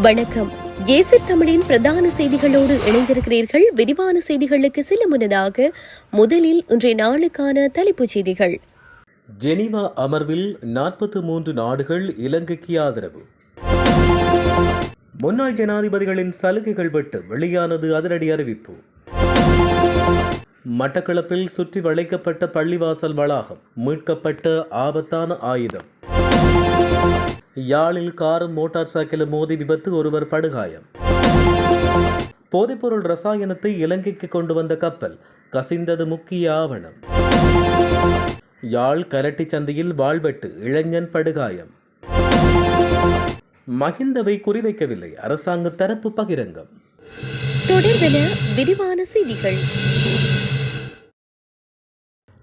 வணக்கம். ஏசி தமிழின் பிரதான செய்திகளோடு இணைந்திருக்கிறீர்கள். விரிவான செய்திகளுக்கு செல்ல முன்னதாக முதலில் இன்றைய நாளுக்கான தலைப்புச் செய்திகள். ஜெனீவா அமர்வில் நாற்பத்தி மூன்று நாடுகள் இலங்கைக்கு ஆதரவு. முன்னாள் ஜனாதிபதிகளின் சலுகைகள் விட்டு வெளியானது அதிரடி அறிவிப்பு. மட்டக்களப்பில் சுற்றி வளைக்கப்பட்ட பள்ளிவாசல் வளாகம் மீட்கப்பட்ட ஆபத்தான ஆயுதம். யாழில் காரும் மோட்டார் சைக்கிளும் மோதி விபத்து ஒருவர் படுகாயம். போதைப்பொருள் ரசாயனத்தை இலங்கைக்கு கொண்டு வந்த கப்பல் கசிந்தது முக்கிய ஆவணம். யாழ் கரட்டி சந்தையில் வாழ்வெட்டு இளைஞன் படுகாயம். மகிந்தவை குறிவைக்கவில்லை அரசாங்க தரப்பு பகிரங்கம். தொடர்பென விரிவான செய்திகள்.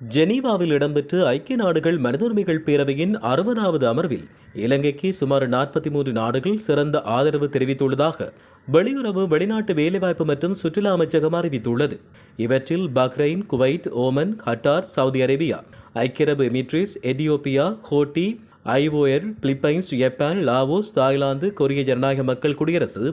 ஜெனீவாவில் இடம்பெற்ற ஐக்கிய நாடுகள் மனிதுரிமைகள் பேரவையின் அறுபதாவது அமர்வில் இலங்கைக்கு சுமார் நாற்பத்தி மூன்று நாடுகள் சிறந்த ஆதரவு தெரிவித்துள்ளதாக வெளியுறவு வெளிநாட்டு வேலைவாய்ப்பு மற்றும் சுற்றுலா அமைச்சகம் அறிவித்துள்ளது. இவற்றில் Bahrain Kuwait Oman Qatar Saudi Arabia ஐக்கிய அரபு எமிட்ரிஸ் எதியோப்பியா ஹோட்டி ஐஓஎர் பிலிப்பைன்ஸ் ஜப்பான் லாவோஸ் தாய்லாந்து கொரிய ஜனநாயக மக்கள் குடியரசு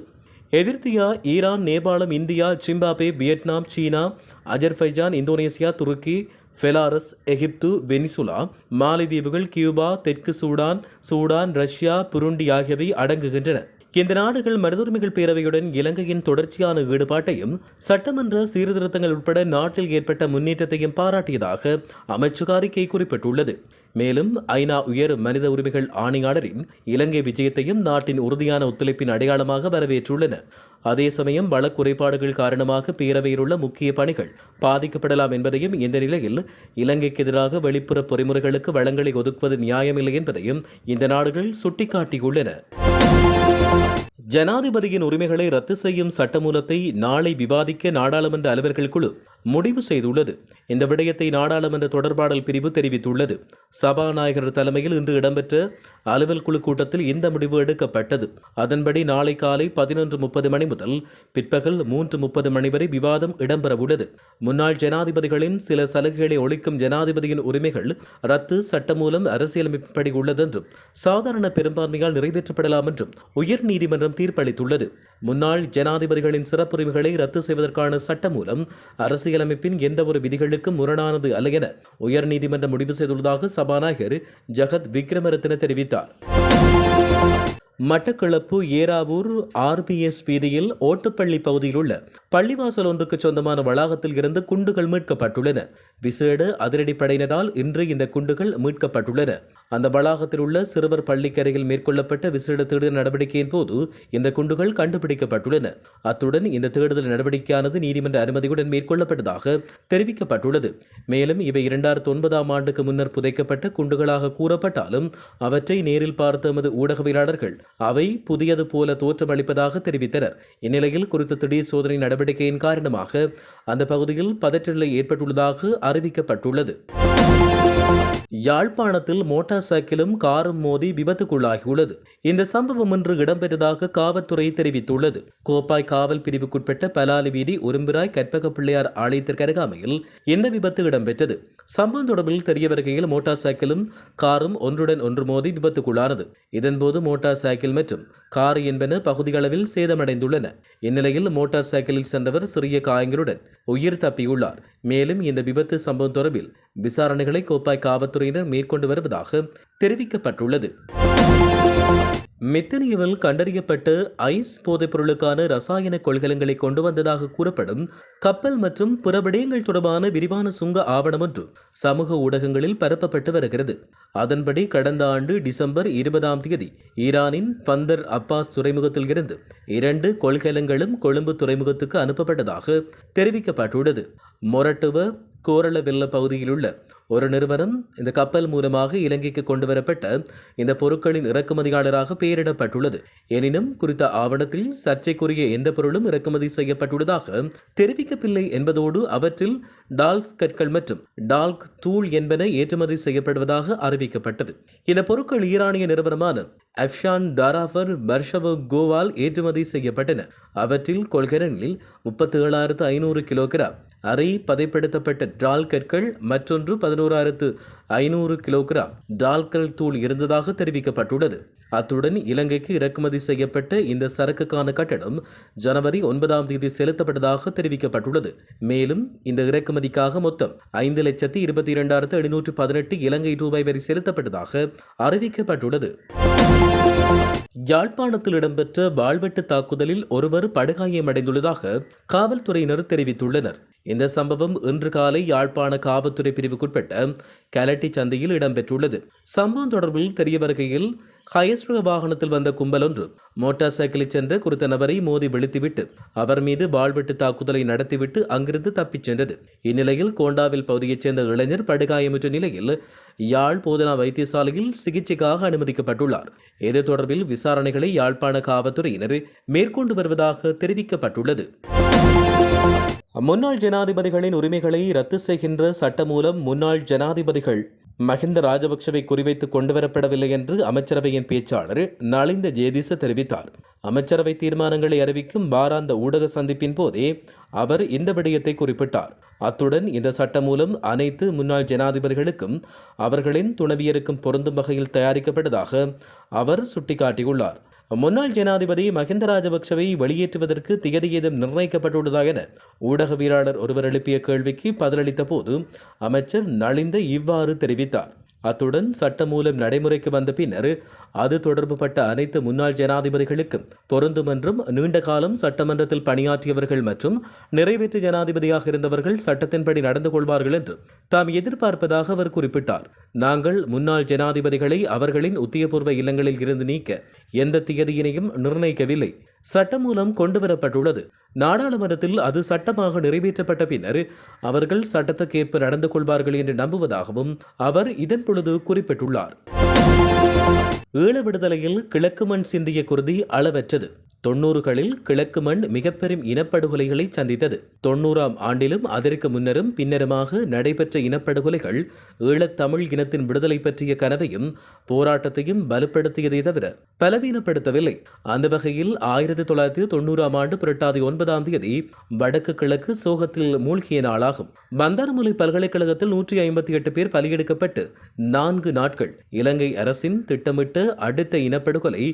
எதிர்த்தியா ஈரான் நேபாளம் இந்தியா ஜிம்பாபே வியட்நாம் சீனா அஜர்பைஜான் இந்தோனேசியா துருக்கி பெலாரஸ் எகிப்து வெனிசுலா மாலைதீவுகள் கியூபா தெற்கு சூடான் சூடான் ரஷ்யா புருண்டி ஆகியவை அடங்குகின்றன. இந்த நாடுகள் மனிதுரிமைகள் பேரவையுடன் இலங்கையின் தொடர்ச்சியான ஈடுபாட்டையும் சட்டமன்ற சீர்திருத்தங்கள் உட்பட நாட்டில் ஏற்பட்ட முன்னேற்றத்தையும் பாராட்டியதாக அமைச்சக அறிக்கை குறிப்பிட்டுள்ளது. மேலும் ஐநா உயர் மனித உரிமைகள் ஆணையாளரின் இலங்கை விஜயத்தையும் நாட்டின் உறுதியான ஒத்துழைப்பின் அடையாளமாக வரவேற்றுள்ளன. அதே சமயம் வள குறைபாடுகள் காரணமாக பேரவையில் உள்ள முக்கிய பணிகள் பாதிக்கப்படலாம் என்பதையும் இந்த நிலையில் இலங்கைக்கு எதிராக வெளிப்புற பொறிமுறைகளுக்கு வளங்களை ஒதுக்குவது நியாயமில்லை என்பதையும் இந்த நாடுகள் சுட்டிக்காட்டியுள்ளன. ஜனாதிபதியின் உரிமைகளை ரத்து செய்யும் சட்டமூலத்தை நாளை விவாதிக்க நாடாளுமன்ற அலுவலர்கள் குழு முடிவு செய்துள்ளது. இந்த விடயத்தை நாடாளுமன்ற தொடர்பாடல் பிரிவு தெரிவித்துள்ளது. சபாநாயகர் தலைமையில் இன்று இடம்பெற்ற அலுவல் குழு கூட்டத்தில் இந்த முடிவு எடுக்கப்பட்டது. அதன்படி நாளை காலை பதினொன்று முப்பது மணி முதல் பிற்பகல் மூன்று முப்பது மணி வரை விவாதம் இடம்பெறவுள்ளது. முன்னாள் ஜனாதிபதிகளின் சில சலுகைகளை ஒழிக்கும் ஜனாதிபதியின் உரிமைகள் ரத்து சட்டமூலம் அரசியலமைப்படி உள்ளதென்றும் சாதாரண பெரும்பான்மையால் நிறைவேற்றப்படலாம் என்றும் உயர்நீதிமன்ற நீதிமன்றம் தீர்ப்பளித்துள்ளது. முன்னாள் ஜனாதிபதிகளின் சிறப்புரிமைகளை ரத்து செய்வதற்கான சட்ட மூலம் அரசியலமைப்பின் எந்தவொரு விதிகளுக்கும் முரணானது அல்ல என உயர்நீதிமன்றம் முடிவு செய்துள்ளதாக சபாநாயகர் ஜகத் விக்ரமரத்ன தெரிவித்தார். மட்டக்களப்பு ஏராவூர் ஆர்பிஎஸ் வீதியில் ஓட்டுப்பள்ளி பகுதியில் உள்ள பள்ளிவாசல் ஒன்றுக்கு சொந்தமான வளாகத்தில் இருந்து குண்டுகள் மீட்கப்பட்டுள்ளன. விசேட அதிரடிப்படையினரால் இன்று இந்த குண்டுகள் மீட்கப்பட்டுள்ளன. அந்த வளாகத்தில் உள்ள சிறுவர் பள்ளிக்கரையில் மேற்கொள்ளப்பட்ட விசேட தேடுதல் நடவடிக்கையின் போது இந்த குண்டுகள் கண்டுபிடிக்கப்பட்டுள்ளன. அத்துடன் இந்த தேடுதல் நடவடிக்கையானது நீதிமன்ற அனுமதியுடன் மேற்கொள்ளப்பட்டதாக தெரிவிக்கப்பட்டுள்ளது. மேலும் இவை இரண்டாயிரத்தி ஒன்பதாம் ஆண்டுக்கு முன்னர் புதைக்கப்பட்ட குண்டுகளாக கூறப்பட்டாலும் அவற்றை நேரில் பார்த்த எமது ஊடகவியலாளர்கள் அவை புதியது போல தோற்றமளிப்பதாக தெரிவித்தனர். இந்நிலையில் குறித்த திடீர் சோதனை நடவடிக்கையின் காரணமாக அந்த பகுதியில் பதற்றநிலை ஏற்பட்டுள்ளதாக அறிவிக்கப்பட்டுள்ளது. யாழ்ப்பாணத்தில் மோட்டார் சைக்கிளும் காரும் மோதி விபத்துக்குள்ளாகியுள்ளது. இந்த சம்பவம் இன்று இடம்பெற்றதாக காவல்துறை தெரிவித்துள்ளது. கோப்பாய் காவல் பிரிவுக்குட்பட்ட பலாலி வீதி உரும்பிராய் கற்பக பிள்ளையார் ஆலயத்திற்கு அருகாமையில் இந்த விபத்து இடம்பெற்றது. சம்பவம் தொடர்பில் தெரிய வருகையில் மோட்டார் சைக்கிளும் காரும் ஒன்றுடன் ஒன்று மோதி விபத்துக்குள்ளானது. இதன்போது மோட்டார் சைக்கிள் மற்றும் கார் என்பன பகுதியளவில் சேதமடைந்துள்ளன. இந்நிலையில் மோட்டார் சைக்கிளில் சென்றவர் சிறிய காயங்களுடன் உயிர் தப்பியுள்ளார். மேலும் இந்த விபத்து சம்பவம் தொடர்பில் விசாரணைகளை கோப்பாய் காவல்துறையினர் மேற்கொண்டு வருவதாக தெரிவிக்கப்பட்டுள்ளது. மெத்தனியவில் கண்டறியப்பட்ட ஐஸ் போதைப்பொருளுக்கான ரசாயன கொள்கலங்களை கொண்டு வந்ததாக கூறப்படும் கப்பல் மற்றும் பிற விடயங்கள் தொடர்பான விரிவான சுங்க ஆவணம் ஒன்று சமூக ஊடகங்களில் பரப்பப்பட்டு வருகிறது. அதன்படி கடந்த ஆண்டு டிசம்பர் இருபதாம் தேதி ஈரானின் பந்தர் அப்பாஸ் துறைமுகத்தில் இருந்து இரண்டு கொள்கலங்களும் கொழும்பு துறைமுகத்துக்கு அனுப்பப்பட்டதாக தெரிவிக்கப்பட்டுள்ளது. மொரட்டுவ கோரளவெல்ல பகுதியில் உள்ள ஒரு நிறுவனம் இந்த கப்பல் மூலமாக இலங்கைக்கு கொண்டு வரப்பட்ட இந்த பொருட்களின் இறக்குமதியாளராக பெயரிடப்பட்டுள்ளது. எனினும் குறித்த ஆவணத்தில் சர்ச்சைக்குரிய எந்த பொருளும் இறக்குமதி செய்யப்பட்டுள்ளதாக தெரிவிக்கவில்லை என்பதோடு அவற்றில் டால்ஸ் கற்கள் மற்றும் டால்க் தூள் என்பன ஏற்றுமதி செய்யப்படுவதாக அறிவிக்கப்பட்டது. இந்த பொருட்கள் ஈரானிய நிறுவனமான அப்ஷான் தாராஃபர் பர்ஷவ கோவால் ஏற்றுமதி செய்யப்பட்டன. அவற்றில் கொள்கரனில் முப்பத்தி ஏழாயிரத்து ஐநூறு கிலோகிராம் அரை பதைப்படுத்தப்பட்ட டால் கற்கள் மற்றொன்று பதினோராயிரத்து ஐநூறு கிலோகிராம் டால்கல் தூள் இருந்ததாக தெரிவிக்கப்பட்டுள்ளது. அத்துடன் இலங்கைக்கு இறக்குமதி செய்யப்பட்ட இந்த சரக்குக்கான கட்டணம் ஜனவரி ஒன்பதாம் தேதி செலுத்தப்பட்டதாக தெரிவிக்கப்பட்டுள்ளது. மேலும் இந்த இறக்குமதிக்காக மொத்தம் ஐந்து லட்சத்தி இருபத்தி இரண்டாயிரத்து எழுநூற்று பதினெட்டு இலங்கை ரூபாய் வரி செலுத்தப்பட்டதாக அறிவிக்கப்பட்டுள்ளது. யாழ்ப்பாணத்தில் இடம்பெற்ற வாழ்வெட்டு தாக்குதலில் ஒருவர் படுகாயமடைந்துள்ளதாக காவல்துறையினர் தெரிவித்துள்ளனர். இந்த சம்பவம் இன்று காலை யாழ்ப்பாண காவல்துறை பிரிவுக்குட்பட்ட கலட்டி சந்தையில் இடம்பெற்றுள்ளது. சம்பவம் தொடர்பில் தெரிய வருகையில் ஹயஸ்ரக வாகனத்தில் வந்த கும்பல் ஒன்று மோட்டார் சைக்கிளில் சென்ற குறித்த நபரை மோதி வெளுத்துவிட்டு அவர் மீது வாழ்வெட்டு தாக்குதலை நடத்திவிட்டு அங்கிருந்து தப்பிச் சென்றது. இந்நிலையில் கோண்டாவில் பகுதியைச் சேர்ந்த இளைஞர் படுகாயமுற்ற நிலையில் யாழ் போதனா வைத்தியசாலையில் சிகிச்சைக்காக அனுமதிக்கப்பட்டுள்ளார். இது தொடர்பில் விசாரணைகளை யாழ்ப்பாண காவல்துறையினர் மேற்கொண்டு வருவதாக தெரிவிக்கப்பட்டுள்ளது. முன்னாள் ஜனாதிபதிகளின் உரிமைகளை ரத்து செய்கின்ற சட்ட மூலம் முன்னாள் ஜனாதிபதிகள் மஹிந்த ராஜபக்சவை குறிவைத்து கொண்டுவரப்படவில்லை என்று அமைச்சரவையின் பேச்சாளர் நலிந்த ஜேதிச தெரிவித்தார். அமைச்சரவை தீர்மானங்களை அறிவிக்கும் வாராந்த ஊடக சந்திப்பின் போதே அவர் இந்த விடயத்தை குறிப்பிட்டார். அத்துடன் இந்த சட்டம் மூலம் அனைத்து முன்னாள் ஜனாதிபதிகளுக்கும் அவர்களின் துணவியருக்கும் பொருந்தும் வகையில் தயாரிக்கப்பட்டதாக அவர் சுட்டிக்காட்டியுள்ளார். முன்னாள் ஜனாதிபதி மஹிந்த ராஜபக்சவை வெளியேற்றுவதற்கு திகதி ஏதும் நிர்ணயிக்கப்பட்டுள்ளதா என ஊடகவியலாளர் ஒருவர் எழுப்பிய கேள்விக்கு பதிலளித்த போது அமைச்சர் நலிந்த இவ்வாறு தெரிவித்தார். அத்துடன் சட்டமூலம் நடைமுறைக்கு வந்த பின்னர் அது தொடர்புபட்ட அனைத்து முன்னாள் ஜனாதிபதிகளுக்கும் பொருந்தும் என்றும் நீண்ட காலம் சட்டமன்றத்தில் பணியாற்றியவர்கள் மற்றும் நிறைவேற்று ஜனாதிபதியாக இருந்தவர்கள் சட்டத்தின்படி நடந்து கொள்வார்கள் என்று தாம் எதிர்பார்ப்பதாக அவர் குறிப்பிட்டார். நாங்கள் முன்னாள் ஜனாதிபதிகளை அவர்களின் உத்தியபூர்வ இல்லங்களில் இருந்து நீக்க எந்த தியதியினையும் நிர்ணயிக்கவில்லை. சட்டமூலம் கொண்டுவரப்பட்டுள்ளது. நாடாளுமன்றத்தில் அது சட்டமாக நிறைவேற்றப்பட்ட பின்னர் அவர்கள் சட்டத்துக்கேற்ப நடந்து கொள்வார்கள் என்று நம்புவதாகவும் அவர் இதன் பொழுது குறிப்பிட்டுள்ளார். ஈழ விடுதலையில் கிழக்கு மண் சிந்திய குருதி அளவற்றது. தொன்னூறுகளில் கிழக்கு மண் மிகப்பெரும் இனப்படுகொலைகளை சந்தித்தது. தொன்னூறாம் ஆண்டிலும் அதற்கு முன்னரும் பின்னருமாக நடைபெற்ற இனப்படுகொலைகள் ஈழத்தமிழ் இனத்தின் விடுதலை பற்றிய கனவையும் போராட்டத்தையும் வலுப்படுத்தியதை தவிர பலவீனப்படுத்தவில்லை. அந்த வகையில் ஆயிரத்தி தொள்ளாயிரத்தி தொண்ணூறாம் ஆண்டு புரட்டாதி ஒன்பதாம் தேதி வடக்கு கிழக்கு சோகத்தில் மூழ்கிய நாளாகும். பந்தாரமுலை பல்கலைக்கழகத்தில் நூற்றி ஐம்பத்தி எட்டு பேர் பலியெடுக்கப்பட்டு நான்கு நாட்கள் இலங்கை அரசின் திட்டமிட்ட அடுத்த இனப்படுகொலை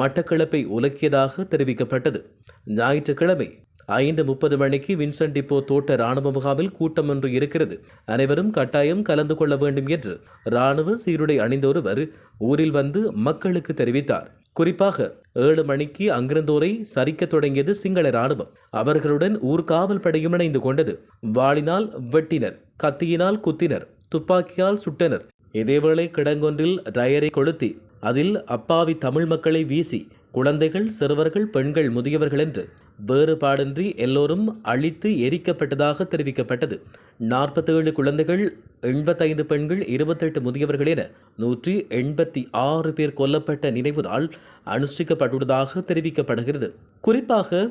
மட்டக்களப்பை உலக்கியதாக தெரிவிக்கப்பட்டது. ஞாயிற்றுக்கிழமை ஐந்து முப்பது மணிக்கு வின்சென்ட் டிப்போ தோட்ட ராணுவ முகாமில் கூட்டம் ஒன்று இருக்கிறது. அனைவரும் கட்டாயம் கலந்து கொள்ள வேண்டும் என்று ராணுவ சீருடை அணிந்தொருவர் ஊரில் வந்து மக்களுக்கு தெரிவித்தார். குறிப்பாக ஏழு மணிக்கு அங்கிருந்தோரை சரிக்க தொடங்கியது சிங்கள ராணுவம் அவர்களுடன் ஊர்காவல் படையும் இணைந்து கொண்டது. வாளினால் வெட்டினர் கத்தியினால் குத்தினர் துப்பாக்கியால் சுட்டனர். இதேவேளை கிடங்கொன்றில் டயரை கொளுத்தி அதில் அப்பாவி தமிழ் மக்களை வீசி குழந்தைகள் சிறுவர்கள் பெண்கள் முதியவர்கள் என்று வேறுபாடின்றி எல்லோரும் அழித்து எரிக்கப்பட்டதாக தெரிவிக்கப்பட்டது. நாற்பத்தேழு குழந்தைகள் எண்பத்தைந்து பெண்கள் இருபத்தெட்டு முதியவர்கள் என நூற்றி எண்பத்தி ஆறு பேர் கொல்லப்பட்ட நினைவு நாள் அனுஷ்டிக்கப்பட்டுள்ளதாக தெரிவிக்கப்படுகிறது. குறிப்பாக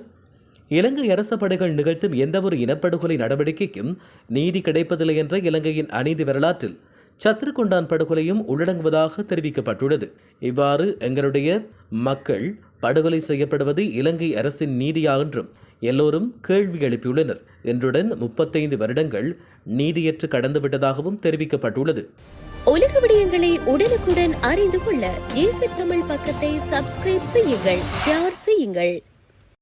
இலங்கை அரச படைகள் நிகழ்த்தும் எந்தவொரு இனப்படுகொலை நடவடிக்கைக்கும் நீதி கிடைப்பதில்லை என்ற இலங்கையின் அநீதி வரலாற்றில் சத்ருகொண்டான் படுகொலையும் உள்ளடங்குவதாக தெரிவிக்கப்பட்டுள்ளது. இவ்வாறு எங்களுடைய மக்கள் படுகொலை செய்யப்படுவது இலங்கை அரசின் நீதியா என்றும் எல்லோரும் கேள்வி எழுப்பியுள்ளனர். என்றுடன் முப்பத்தைந்து வருடங்கள் நீதியற்று கடந்துவிட்டதாகவும் தெரிவிக்கப்பட்டுள்ளது. உலக விடயங்களை உடனுக்குடன் அறிந்து கொள்ள ஏசி தமிழ் பக்கத்தை சப்ஸ்கிரைப் செய்யுங்கள் ஷேர் செய்யுங்கள்.